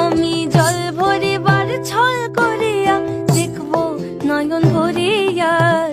আমি জল ভরিবার ছল করিয়া দেখব নয়ন ভরিয়া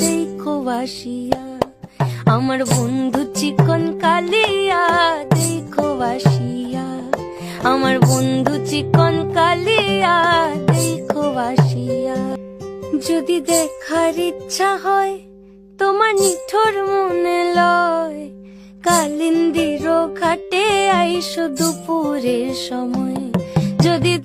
দেখো বাসিয়া। আমার বন্ধু চিকন কালিয়া, দেখো বাসিয়া। আমার বন্ধু চিকন কালিয়া, দেখো বাসিয়া। যদি দেখার ইচ্ছা হয়, তোমার নিঠোর মনে লয়। কালিন্দির ঘাটে আইসো দুপুরের সময়। যদি